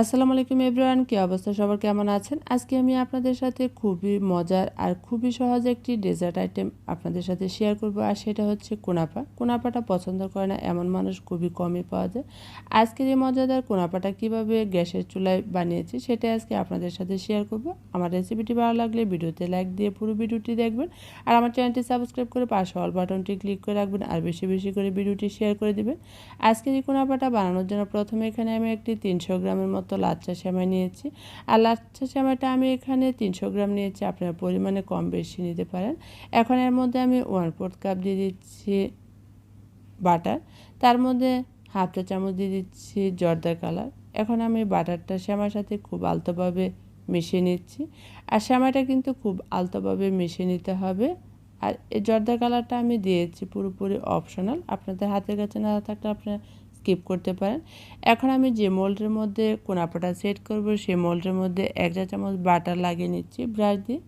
আসসালামু আলাইকুম এভরিওয়ান, কী অবস্থা? সবার কেমন আছেন? আজকে আমি আপনাদের সাথে খুবই মজার আর খুবই সহজ একটি ডেজার্ট আইটেম আপনাদের সাথে শেয়ার করব, আর সেটা হচ্ছে কোনাপা কোনাপাটা পছন্দ করে না, এমন মানুষ খুবই কমই পাওয়া যায়। আজকের এই মজাদার কোনাপাটা কীভাবে গ্যাসের চুলায় বানিয়েছি সেটা আজকে আপনাদের সাথে শেয়ার করব। আমার রেসিপিটি ভালো লাগলে ভিডিওতে লাইক দিয়ে পুরো ভিডিওটি দেখবেন, আর আমার চ্যানেলটি সাবস্ক্রাইব করে পাশে অল বাটনটি ক্লিক করে রাখবেন, আর বেশি বেশি করে ভিডিওটি শেয়ার করে দেবেন। আজকের এই কোনাপাটা বানানোর জন্য প্রথমে এখানে আমি একটি তিনশো গ্রামের মতো লাচ্চা সেমাই নিয়েছি। আর লাচ্চা সেমাইটা আমি এখানে তিনশো গ্রাম নিয়েছি, আপনার পরিমাণে কম বেশি নিতে পারেন। এখন এর মধ্যে আমি ওয়ান ফোর্থ কাপ দিয়ে দিচ্ছি বাটার, তার মধ্যে হাফ চা চামচ দিয়ে দিচ্ছি জর্দার কালার। এখন আমি বাটারটা শ্যামার সাথে খুব আলতোভাবে মিশিয়ে নিচ্ছি। আর শ্যামাটা কিন্তু খুব আলতোভাবে মিশিয়ে নিতে হবে। আর এই জর্দা কালারটা আমি দিয়েছি পুরোপুরি অপশনাল। আপনাদের হাতের কাছে না থাকলে আপনারা স্কিপ করতে পারেন। এখন আমি যে মোল্ডের মধ্যে কোনাপাটা সেট করব, সেই মোল্ডের মধ্যে এক চা চামচ বাটার লাগিয়ে নিচ্ছি ব্রাশ দিয়ে।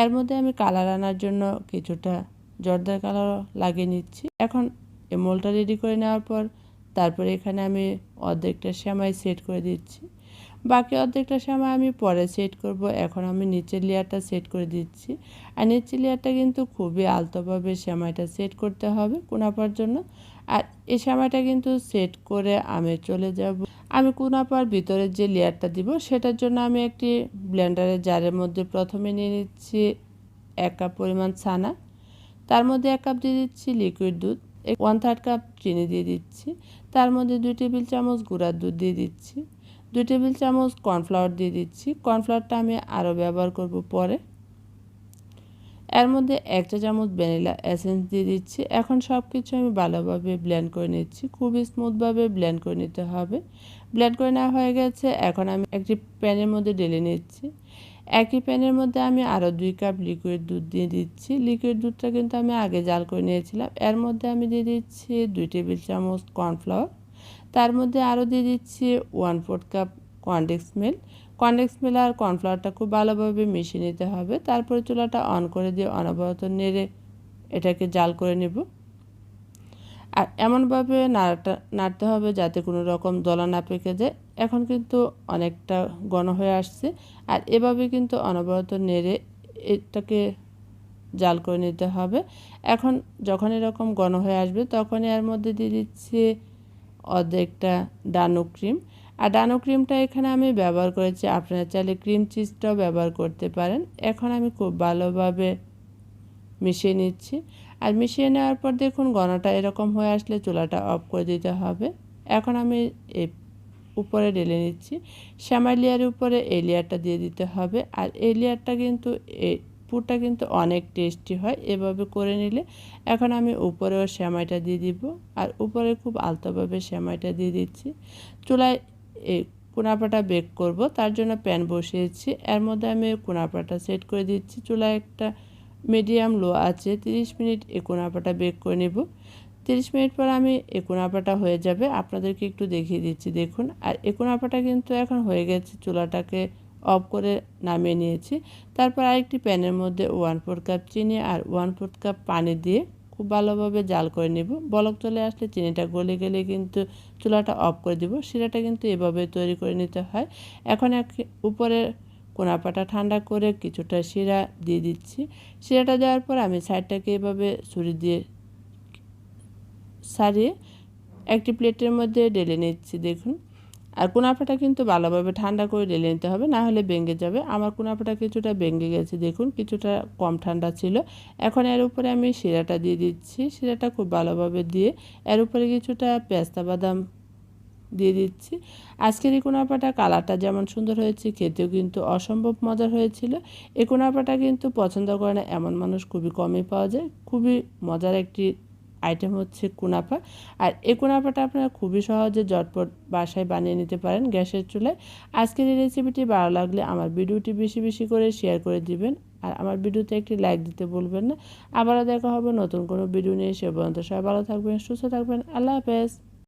এর মধ্যে আমি কালার আনার জন্য কিছুটা জর্দার কালার লাগিয়ে নিচ্ছি। এখন এই মোলটা রেডি করে নেওয়ার পর তারপরে এখানে আমি অর্ধেকটা সেমাই সেট করে দিচ্ছি। বাকি অর্ধেকটা সময় আমি পরে সেট করব। এখন আমি নিচের লেয়ারটা সেট করে দিচ্ছি। আর নিচের লেয়ারটা কিন্তু খুবই আলতোভাবে সেমাইটা সেট করতে হবে কোনাপার জন্য। আর এই সেমাইটা কিন্তু সেট করে আমি চলে যাব। আমি কোনাপার ভিতরের যে লেয়ারটা দিব, সেটার জন্য আমি একটি ব্লেন্ডারের জারের মধ্যে প্রথমে নিয়ে নিচ্ছি এক কাপ পরিমাণ ছানা। তার মধ্যে এক কাপ দিয়ে দিচ্ছি লিকুইড দুধ ওয়ান থার্ড কাপ চিনি দিয়ে দিচ্ছি। তার মধ্যে দুই টেবিল চামচ গুঁড়ার দুধ দিয়ে দিচ্ছি। দুই টেবিল চামচ কর্নফ্লাওয়ার দিয়ে দিচ্ছি। কর্নফ্লাওয়ারটা আমি আরও ব্যবহার করব পরে। এর মধ্যে এক চা চামচ ভ্যানিলা এসেন্স দিয়ে দিচ্ছি। এখন সব কিছু আমি ভালোভাবে ব্লেন্ড করে নিচ্ছি। খুবই স্মুথভাবে ব্লেন্ড করে নিতে হবে। ব্লেন্ড করে নেওয়া হয়ে গেছে। এখন আমি একটি প্যানের মধ্যে ঢেলে নিচ্ছি। একই প্যানের মধ্যে আমি আরও দুই কাপ লিকুইড দুধ দিয়ে দিচ্ছি। লিকুইড দুধটা কিন্তু আমি আগে জাল করে নিয়েছিলাম। এর মধ্যে আমি দিয়ে দিচ্ছি দুই টেবিল চামচ কর্নফ্লাওয়ার। তার মধ্যে আরও দিয়ে দিচ্ছি one fourth cup condensed milk. Condensed milk আর কর্নফ্লাওয়ারটা খুব ভালোভাবে মিশিয়ে নিতে হবে। তারপরে চুলাটা অন করে দিয়ে অনবরত নেড়ে এটাকে জাল করে নেব। আর এমনভাবে নাড়াটা, নাড়তে হবে যাতে কোনো রকম দলা না পেকে যায়। এখন কিন্তু অনেকটা ঘন হয়ে আসছে। আর এভাবে কিন্তু অনবরত নেড়ে এটাকে জাল করে নিতে হবে। এখন যখন এরকম ঘন হয়ে আসবে, তখনই এর মধ্যে দিয়ে দিচ্ছি অর্ধেকটা ডানো ক্রিম। আর ডানো ক্রিমটা এখানে আমি ব্যবহার করেছি। আপনারা চাইলে ক্রিম চিজটাও ব্যবহার করতে পারেন। এখন আমি খুব ভালোভাবে মিশিয়ে নিচ্ছি। আর মিশিয়ে নেওয়ার পর দেখুন, গনাটা এরকম হয়ে আসলে চুলাটা অফ করে দিতে হবে। এখন আমি এই উপরে ঢেলে নিচ্ছি। শ্যামাই উপরে এই লেয়ারটা দিয়ে দিতে হবে। আর এই লেয়ারটা কিন্তু, এই পুরটা কিন্তু অনেক টেস্টি হয়। এভাবে করে নিলে এখন আমি উপরেও শ্যামাইটা দিয়ে দিব। আর উপরে খুব আলতোভাবে শ্যামাইটা দিয়ে দিচ্ছি। চুলায় কুনাপাটা বেক করব। তার জন্য প্যান বসিয়েছি। এর মধ্যে আমি কুনাপাটা সেট করে দিচ্ছি। চুলায় একটা মিডিয়াম লো আছে। 30 মিনিট এই কুনাপাটা বেক করে নেব। তিরিশ মিনিট পর আমি একুনাপাটা হয়ে যাবে। আপনাদেরকে একটু দেখিয়ে দিচ্ছি, দেখুন। আর একুনাপাটা কিন্তু এখন হয়ে গেছে। চুলাটাকে অফ করে নামিয়ে নিয়েছি। তারপর আরেকটি প্যানের মধ্যে ওয়ান ফোর কাপ চিনি আর ওয়ান ফোর কাপ পানি দিয়ে খুব ভালোভাবে জাল করে নেব। বলক চলে আসলে চিনিটা গলে গেলে কিন্তু চুলাটা অফ করে দিব। শিরাটা কিন্তু এভাবে তৈরি করে নিতে হয়। এখন এক উপরে কোনাপাটা ঠান্ডা করে কিছুটা শিরা দিয়ে দিচ্ছি। শিরাটা দেওয়ার পর আমি সাইডটাকে এভাবে ছুরি দিয়ে সারিয়ে একটি প্লেটের মধ্যে ঢেলে নিচ্ছি, দেখুন। আর কুনাফাটা কিন্তু ভালোভাবে ঠান্ডা করে ঢেলে নিতে হবে, না হলে ভেঙে যাবে। আমার কুনাফাটা কিছুটা ভেঙে গেছে, দেখুন কিছুটা কম ঠান্ডা ছিল। এখন এর উপরে আমি শিরাটা দিয়ে দিচ্ছি। শিরাটা খুব ভালোভাবে দিয়ে এর উপরে কিছুটা পেস্তা বাদাম দিয়ে দিচ্ছি। আজকের এই কোনাপাটা কালারটা যেমন সুন্দর হয়েছে, খেতেও কিন্তু অসম্ভব মজার হয়েছিল। এই কোনাপাটা কিন্তু পছন্দ করে না এমন মানুষ খুবই কমই পাওয়া যায়। খুবই মজার একটি আইটেম হচ্ছে কুনাফা। আর এই কুনাফাটা আপনারা খুবই সহজে জটপট বাসায় বানিয়ে নিতে পারেন গ্যাসের চুলায়। আজকের এই রেসিপিটি ভালো লাগলে আমার ভিডিওটি বেশি বেশি করে শেয়ার করে দিবেন। আর আমার ভিডিওতে একটি লাইক দিতে বলবেন না। আবারও দেখা হবে নতুন কোনো ভিডিও নিয়ে। সে পর্যন্ত সবাই ভালো থাকবেন, সুস্থ থাকবেন। আল্লাহ হাফেজ।